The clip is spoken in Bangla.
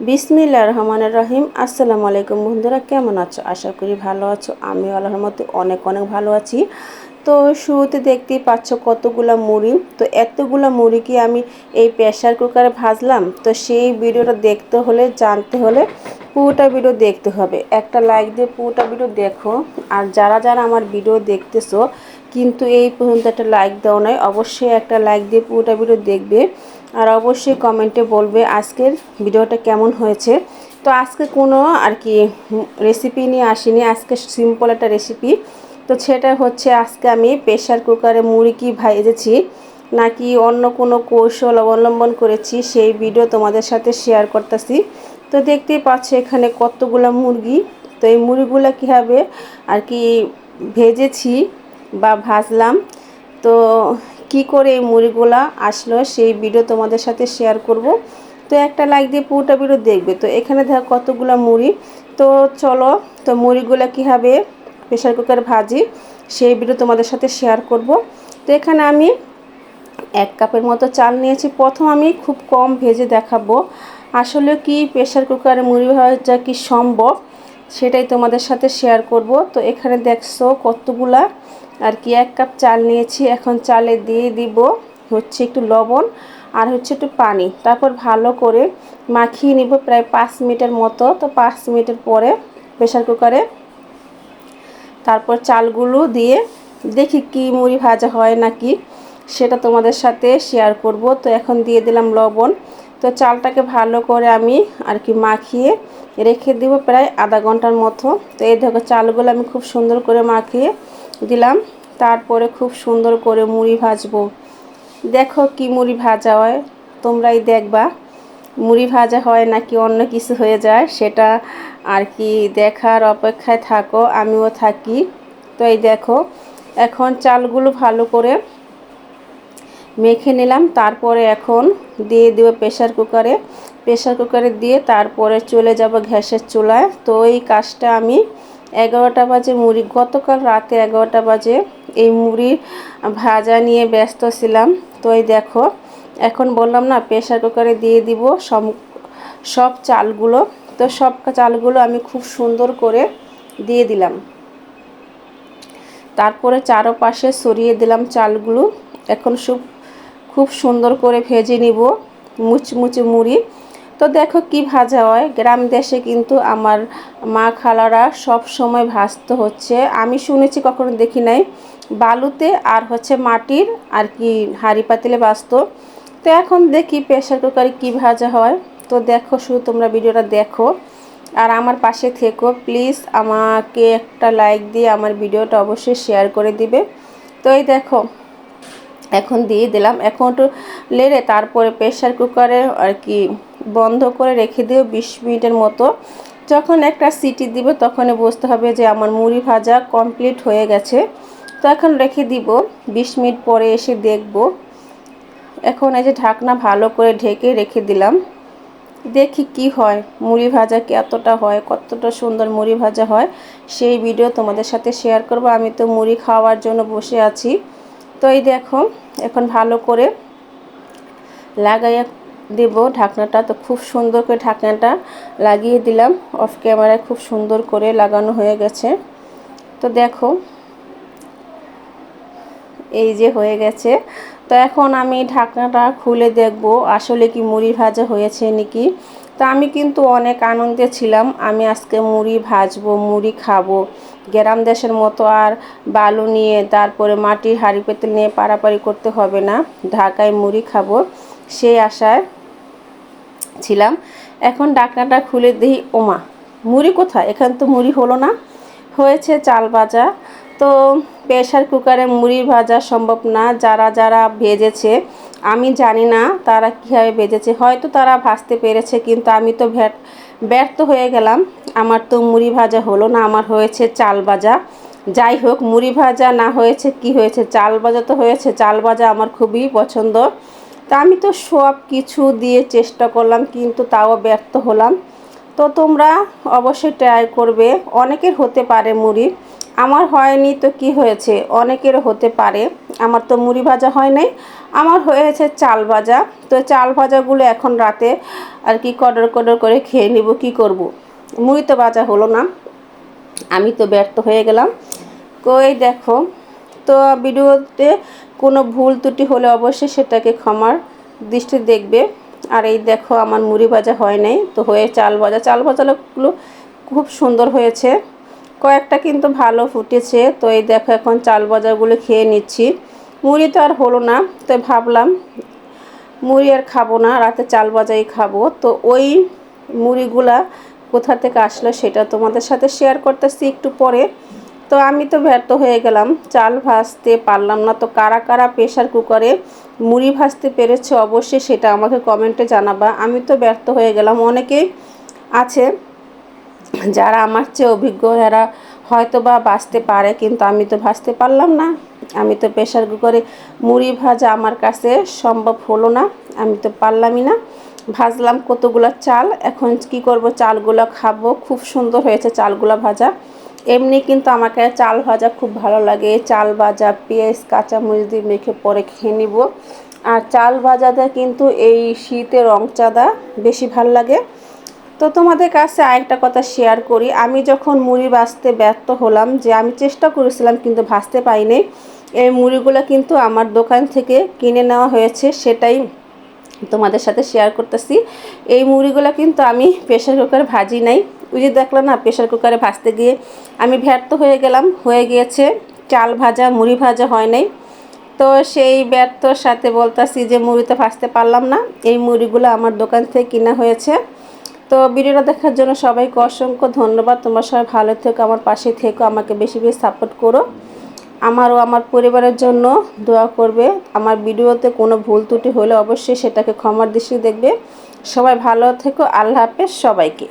বিসমিল্লা রহমানের রহিম। আসসালামু আলাইকুম বন্ধুরা, কেমন আছো? আশা করি ভালো আছো। আমি আল্লাহর মতো অনেক অনেক ভালো আছি। তো শুরুতে দেখতেই পাচ্ছ কতগুলো মুড়ি। তো এতগুলো মুড়ি কি আমি এই প্রেশার কুকারে ভাজলাম? তো সেই ভিডিওটা দেখতে হলে, জানতে হলে পুরোটা ভিডিও দেখতে হবে। একটা লাইক দিয়ে পুরোটা ভিডিও দেখো। আর যারা যারা আমার ভিডিও দেখতেছো, কিন্তু এই পর্যন্ত একটা লাইক দেওয়া নয় অবশ্যই একটা লাইক দিয়ে পুরোটা ভিডিও দেখবে। আর অবশ্যই কমেন্টে বলবে আজকের ভিডিওটা কেমন হয়েছে। তো আজকে কোনো আর কি রেসিপি নিয়ে আসিনি, আজকে সিম্পল একটা রেসিপি তো সেটা হচ্ছে আজকে আমি প্রেশার কুকারে মুড়ি কি ভেজেছি, নাকি অন্য কোনো কৌশল অবলম্বন করেছি, সেই ভিডিও তোমাদের সাথে শেয়ার করতেছি। তো দেখতেই পাচ্ছ এখানে কতগুলো মুরগি। তো এই মুরগিগুলো কীভাবে আর কি ভেজেছি বা ভাজলাম, তো কি করে এই মুড়িগুলা আসলো সেই ভিডিও তোমাদের সাথে শেয়ার করব। তো একটা লাইক দিয়ে পুরোটা ভিডিও দেখবে। তো এখানে দেখো কতগুলো মুড়ি। তো চলো, তো মুড়িগুলো কীভাবে প্রেশার কুকার ভাজি, সেই ভিডিও তোমাদের সাথে শেয়ার করব। তো এখানে আমি এক কাপের মতো চাল নিয়েছি। প্রথম আমি খুব কম ভেজে দেখাবো। আসলে কি প্রেশার কুকারে মুড়ি ভাজা কি সম্ভব? সেটাই তোমাদের সাথে শেয়ার করব। তো এখানে দেখছ কতগুলা আর কি, এক কাপ চাল নিয়েছি, এখন চালে দিয়ে দিব হচ্ছে একটু লবণ আর হচ্ছে একটু পানি। তারপর ভালো করে মাখিয়ে নিব প্রায় পাঁচ মিনিটের মতো। তো পাঁচ মিনিটের পরে প্রেশার কুকারে তারপর চালগুলো দিয়ে দেখি কি মুড়ি ভাজা হয় নাকি, সেটা তোমাদের সাথে শেয়ার করব। তো এখন দিয়ে দিলাম লবণ। তো চালটাকে ভালো করে আমি আর কি মাখিয়ে রেখে দিব প্রায় আধা ঘণ্টার মতো। তো এই দেখো, চালগুলো আমি খুব সুন্দর করে মাখিয়ে দিলাম। তারপরে খুব সুন্দর করে মুড়ি ভাজবো। দেখো কি মুড়ি ভাজা হয়, তোমরাই দেখবা। মুড়ি ভাজা হয় নাকি অন্য কিছু হয়ে যায়, সেটা আর কি দেখার অপেক্ষায় থাকো, আমিও থাকি। তো এই দেখো, এখন চালগুলো ভালো করে মেখে নিলাম। তারপরে এখন দিয়ে দেবো প্রেশার কুকারে। প্রেশার কুকারে দিয়ে তারপরে চলে যাব গ্যাসের চুলায়। তো এই কাজটা আমি এগারোটা বাজে মুড়ি। গতকাল রাতে এগারোটা বাজে এই মুড়ি ভাজা নিয়ে ব্যস্ত ছিলাম। তো এই দেখো, এখন বললাম না প্রেশার কুকারে দিয়ে দিব সব সব চালগুলো। তো সব চালগুলো আমি খুব সুন্দর করে দিয়ে দিলাম। তারপরে চারোপাশে সরিয়ে দিলাম চালগুলো। এখন খুব সুন্দর করে ভেজে নিব মুচমুচে মুড়ি। তো দেখো কি ভাজা হয়। গ্রাম দেশে কিন্তু আমার মা খালারা সব সময় ভাজতে হচ্ছে। আমি শুনেছি, কখনো দেখি নাই। বালুতে আর হচ্ছে মাটির আর কি হাঁড়ি পাতিলে ভাজতো। তো এখন দেখি প্রেশার কুকারে কী ভাজা হয়। তো দেখো, শুধু তোমরা ভিডিওটা দেখো। আর আমার পাশে থেকো, প্লিজ আমাকে একটা লাইক দিয়ে আমার ভিডিওটা অবশ্যই শেয়ার করে দিবে। তো এই দেখো, এখন দিয়ে দিলাম। এখন একটু লেড়ে তারপরে প্রেশার কুকারে আর কি বন্ধ করে রেখে দিও বিশ মিনিটের মতো। যখন একটা সিটি দিবে, তখনই বুঝতে হবে যে আমার মুড়ি ভাজা কমপ্লিট হয়ে গেছে। তো এখন রেখে দিব। বিশ মিনিট পরে এসে দেখব। এখন এই যে ঢাকনা ভালো করে ঢেকে রেখে দিলাম। দেখি কি হয়, মুড়ি ভাজা এতটা হয়, কতটা সুন্দর মুড়ি ভাজা হয়, সেই ভিডিও তোমাদের সাথে শেয়ার করব। আমি তো মুড়ি খাওয়ার জন্য বসে আছি। তো এই দেখো, এখন ভালো করে লাগাইয়া দেব ঢাকনাটা। তো খুব সুন্দর করে ঢাকনাটা লাগিয়ে দিলাম। অফ ক্যামেরায় খুব সুন্দর করে লাগানো হয়ে গেছে। তো দেখো, এই যে হয়ে গেছে। তো এখন আমি ঢাকনাটা খুলে দেখব আসলে কি মুড়ি ভাজা হয়েছে নাকি। তা আমি কিন্তু অনেক আনন্দে ছিলাম। আমি আজকে মুড়ি ভাজবো, মুড়ি খাব। গ্রাম দেশের মতো আর বালু নিয়ে, তারপরে মাটির হাঁড়ি পেতে নিয়ে পারাপারি করতে হবে না। ঢাকায় মুড়ি খাব সেই আশায় ছিলাম। এখন ডাকনাটা খুলে দিই, ওমা, মুড়ি কোথায়? এখানে তো মুড়ি হলো না। হয়েছে চাল ভাজা। তো প্রেশার কুকারে মুড়ি ভাজা সম্ভব না। যারা যারা ভেজেছে, আমি জানি না তারা কীভাবে ভেজেছে। হয়তো তারা ভাজতে পেরেছে, কিন্তু আমি তো ভ্যাট ব্যর্থ হয়ে গেলাম। আমার তো মুড়ি ভাজা হলো না, আমার হয়েছে চাল ভাজা। যাই হোক, মুড়ি ভাজা না হয়েছে কি হয়েছে? চাল ভাজা তো হয়েছে। চাল ভাজা আমার খুবই পছন্দ। তা আমি তো সব কিছু দিয়ে চেষ্টা করলাম, কিন্তু তাও ব্যর্থ হলাম। তো তোমরা অবশ্যই ট্রাই করবে, অনেকের হতে পারে মুড়ি। আমার হয়নি তো কি হয়েছে? অনেকের হতে পারে। আমার তো মুড়ি ভাজা হয় নাই। আমার হয়েছে চাল ভাজা। তো চাল ভাজাগুলো এখন রাতে আর কি কডর কডর করে খেয়ে নিব, কি করব। মুড়ি তো ভাজা হলো না। আমি তো ব্যর্থ হয়ে গেলাম। কই দেখো তো ভিডিওতে কোনো ভুল ত্রুটি হলে অবশ্যই সেটাকে ক্ষমার দৃষ্টি দেখবে। আর এই দেখো আমার মুড়ি ভাজা হয় নাই, তো হয়ে চাল ভাজা। চাল ভাজাগুলো খুব সুন্দর হয়েছে। কয়েকটা কিন্তু ভালো ফুটেছে, তো এই দেখো এখন চাল ভাজাগুলো খেয়ে নিচ্ছি। মুড়ি তো আর হলো না তো ভাবলাম মুড়ি আর খাব না, রাতে চাল ভাজাই খাব। তো ওই মুড়িগুলা কোথা থেকে আসলো সেটা তোমাদের সাথে শেয়ার করতেছি একটু পরে। তো আমি তো ব্যর্থ হয়ে গেলাম। চাল ভাজতে পারলাম না তো কারা কারা প্রেশার কুকারে মুড়ি ভাজতে পেরেছে অবশ্যই সেটা আমাকে কমেন্টে জানাবা। আমি তো ব্যর্থ হয়ে গেলাম। অনেকেই আছে যারা আমার চেয়ে অভিজ্ঞ এরা হয়তো বা বাঁচতে পারে কিন্তু আমি তো ভাজতে পারলাম না। আমি তো প্রেশার কুকারে মুড়ি ভাজা আমার কাছে সম্ভব হলো না। আমি তো পারলামই না। ভাজলাম কতগুলো চাল, এখন কি করব? চালগুলো খাব। খুব সুন্দর হয়েছে চালগুলো ভাজা। এমনি কিন্তু আমাকে চাল ভাজা খুব ভালো লাগে। চাল ভাজা, পেঁয়াজ, কাঁচামরিচ দিয়ে মেখে পরে খেয়ে নিব। আর চাল ভাজাতে কিন্তু এই শীতে রং চাঁদা বেশি ভালো লাগে। তো তোমাদের কাছে আরেকটা কথা শেয়ার করি। আমি যখন মুড়ি ভাজতে ব্যর্থ হলাম যে আমি চেষ্টা করেছিলাম কিন্তু ভাজতে পাইনি এই মুড়িগুলো কিন্তু আমার দোকান থেকে কিনে নেওয়া হয়েছে, সেটাই তোমাদের সাথে শেয়ার করতেছি। এই মুড়িগুলো কিন্তু আমি প্রেশার কুকারে ভাজি নাই। ওই যে দেখলাম না প্রেশার কুকারে ভাজতে গিয়ে। আমি ব্যর্থ হয়ে গেলাম, হয়ে গিয়েছে। চাল ভাজা, মুড়ি ভাজা হয় নাই। তো সেই ব্যর্থর সাথে বলতাছি যে মুড়িতে ভাজতে পারলাম না। এই মুড়িগুলো আমার দোকান থেকে কিনা হয়েছে। তো ভিডিওটা দেখার জন্য সবাইকে অসংখ্য ধন্যবাদ। তোমরা সবাই ভালো থেকো, আমার পাশে থেকো, আমাকে বেশি বেশি সাপোর্ট করো। আমারও আমার পরিবারের জন্য দোয়া করবে। আমার ভিডিওতে কোনো ভুল ত্রুটি হলে অবশ্যই সেটাকে ক্ষমার দৃষ্টি দেখবে। সবাই ভালো থেকো, আল্লাহ হাফেজ সবাইকে।